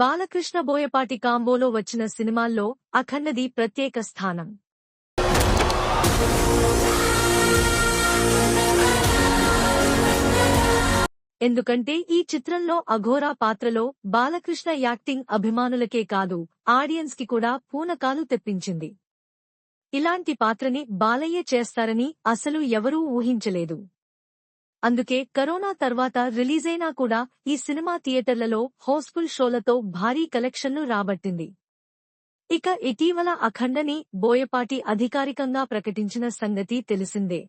బాలకృష్ణ బోయపాటి కాంబోలో వచ్చిన సినిమాల్లో అఖండది ప్రత్యేక స్థానం. ఎందుకంటే ఈ చిత్రంలో అఘోరా పాత్రలో బాలకృష్ణ యాక్టింగ్ అభిమానులకే కాదు ఆడియన్స్కి కూడా పూనకాలు తెప్పించింది. ఇలాంటి పాత్రని బాలయ్య చేస్తారని అసలు ఎవరూ ఊహించలేదు. అందుకే కరోనా తర్వాత రిలీజైనా కూడా ఈ సినిమా థియేటర్లలో హౌస్ఫుల్ షోలతో భారీ కలెక్షన్లు రాబట్టింది. ఇక ఇటీవల అఖండని బోయపాటి అధికారికంగా ప్రకటించిన సంగతి తెలిసిందే.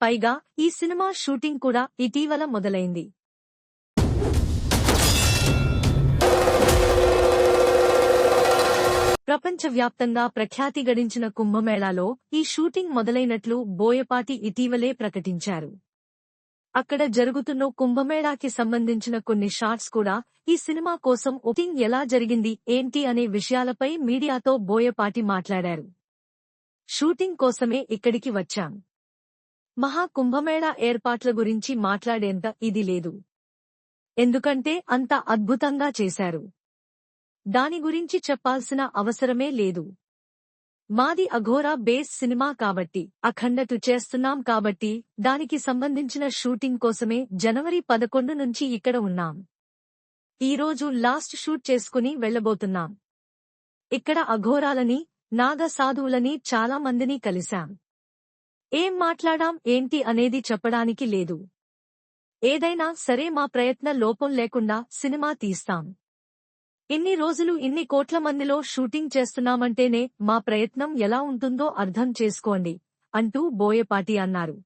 పైగా ఈ సినిమా షూటింగ్ కూడా ఇటీవల మొదలైంది. ప్రపంచవ్యాప్తంగా ప్రఖ్యాతి గడించిన కుంభమేళాలో ఈ షూటింగ్ మొదలైనట్లు బోయపాటి ఇటీవలే ప్రకటించారు. అక్కడ జరుగుతున్న కుంభమేళాకి సంబంధించిన కొన్ని షాట్స్ కూడా ఈ సినిమా కోసం ఓటింగ్ ఎలా జరిగింది ఏంటి అనే విషయాలపై మీడియాతో బోయపాటి మాట్లాడారు. షూటింగ్ కోసమే ఇక్కడికి వచ్చాం. మహా కుంభమేళా ఏర్పాట్ల గురించి మాట్లాడేంత ఇది లేదు. ఎందుకంటే అంత అద్భుతంగా చేశారు. దాని గురించి చెప్పాల్సిన అవసరమే లేదు. మాది అఘోరా బేస్ సినిమా కాబట్టి అఖండటు చేస్తున్నాం కాబట్టి దానికి సంబంధించిన షూటింగ్ కోసమే జనవరి పదకొండు నుంచి ఇక్కడ ఉన్నాం. ఈరోజు లాస్ట్ షూట్ చేసుకుని వెళ్ళబోతున్నాం ఇక్కడ అఘోరాలని నాగ సాధువులని చాలా మందిని కలిశాం. ఏం మాట్లాడాం ఏంటి అనేది చెప్పడానికి లేదు. ఏదైనా సరే మా ప్రయత్న లోపం లేకుండా సినిమా తీస్తాం. ఇన్ని రోజులు ఇన్ని కోట్ల మందిలో షూటింగ్ చేస్తున్నామంటేనే మా ప్రయత్నం ఎలా ఉంటుందో అర్థం చేసుకోండి అంటూ బోయపాటి అన్నారు.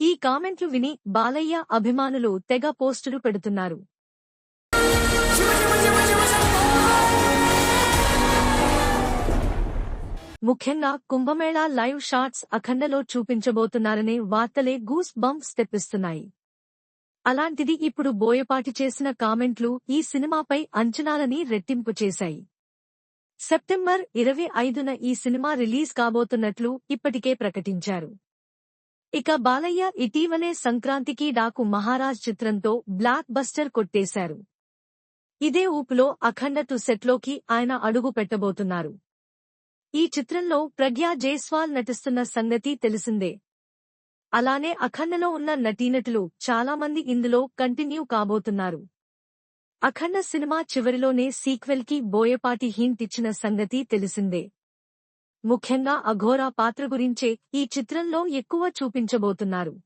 ఈ కామెంట్లు విని బాలయ్య అభిమానులు తెగ పోస్టులు పెడుతున్నారు. ముఖ్యంగా కుంభమేళా లైవ్ షాట్స్ అఖండలో చూపించబోతున్నారనే వార్తలే గూస్ బంప్స్ తెప్పిస్తున్నాయి. అలాంటిది ఇప్పుడు బోయపాటి చేసిన కామెంట్లు ఈ సినిమాపై అంచనాలని రెట్టింపు చేశాయి. సెప్టెంబర్ ఇరవై ఐదున ఈ సినిమా రిలీజ్ కాబోతున్నట్లు ఇప్పటికే ప్రకటించారు. ఇక బాలయ్య ఇటీవలే సంక్రాంతికి డాకు మహారాజ్ చిత్రంతో బ్లాక్ బస్టర్ కొట్టేశారు. ఇదే ఊపులో అఖండతు సెట్లోకి ఆయన అడుగు పెట్టబోతున్నారు. ఈ చిత్రంలో ప్రజ్ఞా జైస్వాల్ నటిస్తున్న సంగతి తెలిసిందే. అలానే అఖండలో ఉన్న నటీనటులు చాలా మంది ఇందులో కంటిన్యూ కాబోతున్నారు. అఖండ సినిమా చివరిలోనే సీక్వెల్కి బోయపాటి హింట్ ఇచ్చిన సంగతి తెలిసిందే. ముఖ్యంగా అఘోరా పాత్ర గురించే ఈ చిత్రంలో ఎక్కువ చూపించబోతున్నారు.